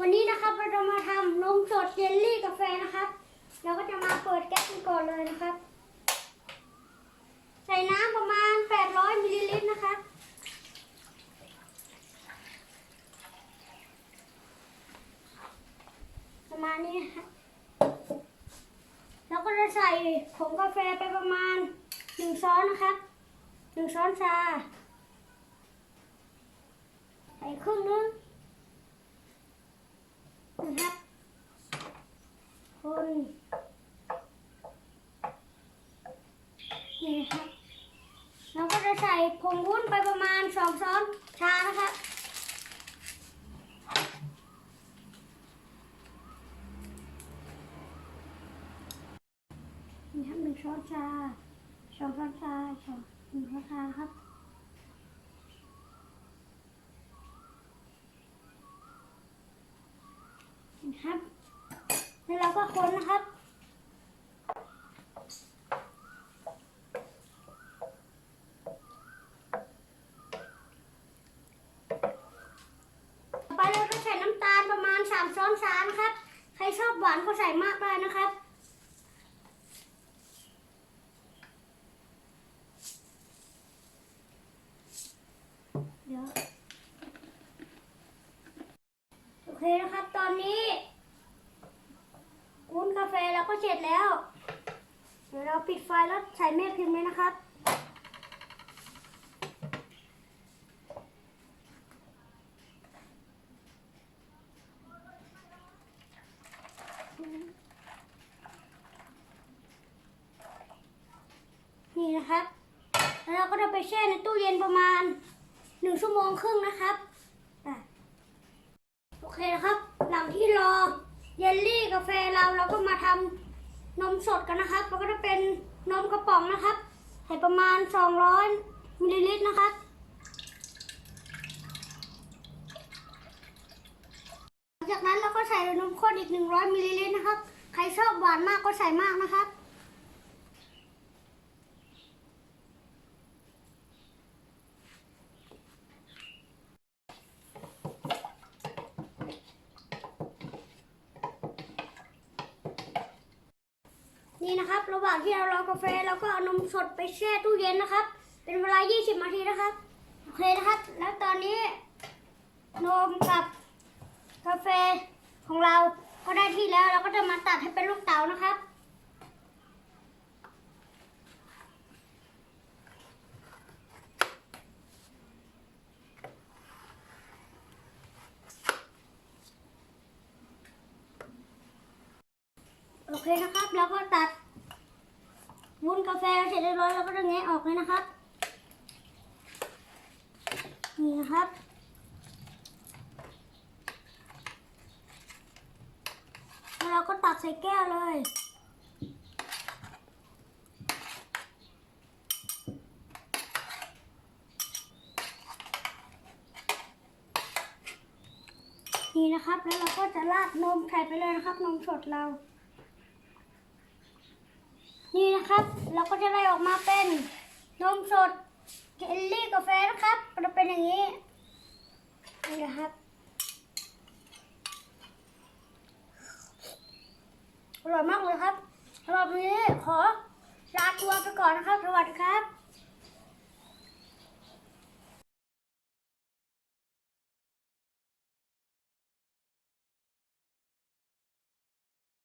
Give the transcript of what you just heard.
วันนี้นะครับเราจะมาทำนมสดเยลลี่กาแฟนะครับ เราก็จะมาเปิดแก๊สกันก่อนเลยนะครับ ใส่น้ำประมาณ 800มิลลิลิตรนะครับ ประมาณนี้นะครับแล้วก็จะใส่ผงกาแฟไปประมาณหนึ่งช้อนนะครับหนึ่งช้อนชา ใส่ครึ่งนึง นะครับ คนนี่นะครับแล้วก็จะใส่ผงวุ้นไปประมาณสองช้อนชานะครับนี่ครับหนึ่งช้อนชาสองช้อนชาสองหนึ่งช้อนชาครับ แล้วเรา ก็คนนะครับ ไปเราจะใส่น้ำตาลประมาณ3ช้อนชานะครับ ใครชอบหวานก็ใส่มากได้นะครับเดี๋ยวโอเคนะครับ ตอนนี้ เสร็จแล้ว เดี๋ยวเราปิดไฟแล้วใส่แม่พิมพ์เลยนะครับ นี่นะครับ แล้วเราก็จะไปแช่ในตู้เย็นประมาณหนึ่งชั่วโมงครึ่งนะครับโอเคนะครับ หลังที่รอเยลลี่กาแฟเราเราก็มาทำ นมสดกันนะครับ แล้วก็จะเป็นนมกระป๋องนะครับใส่ประมาณ 200มิลลิลิตรนะครับหลังจากนั้นเราก็ใส่นมข้นอีก 100มิลลิลิตรนะครับ ใครชอบหวานมากก็ใส่มากนะครับ นี่นะครับ ระหว่างที่เรารอกาแฟเราก็เอานมสดไปแช่ตู้เย็นนะครับ เป็นเวลา 20 นาทีนะครับ โอเคนะครับ แล้วตอนนี้นมกับกาแฟของเราก็ได้ที่แล้วเราก็จะมาตัดให้เป็นลูกเต๋านะครับโอเคนะครับ แล้วก็ตัด วุ้นกาแฟเสร็จเรียบร้อยแล้วก็จะแงะออกเลยนะครับ นี่นะครับ แล้วเราก็ตักใส่แก้วเลยนี่นะครับ แล้วเราก็จะราดนมใส่ไปเลยนะครับ นมสดเรา นี่นะครับ เราก็จะได้ออกมาเป็นนมสดเจลลี่กาแฟนะครับก็จะเป็นอย่างนี้นี่นะครับอร่อยมากเลยครับสำหรับวันนี้ขอลาตัวไปก่อนนะครับ สวัสดีครับ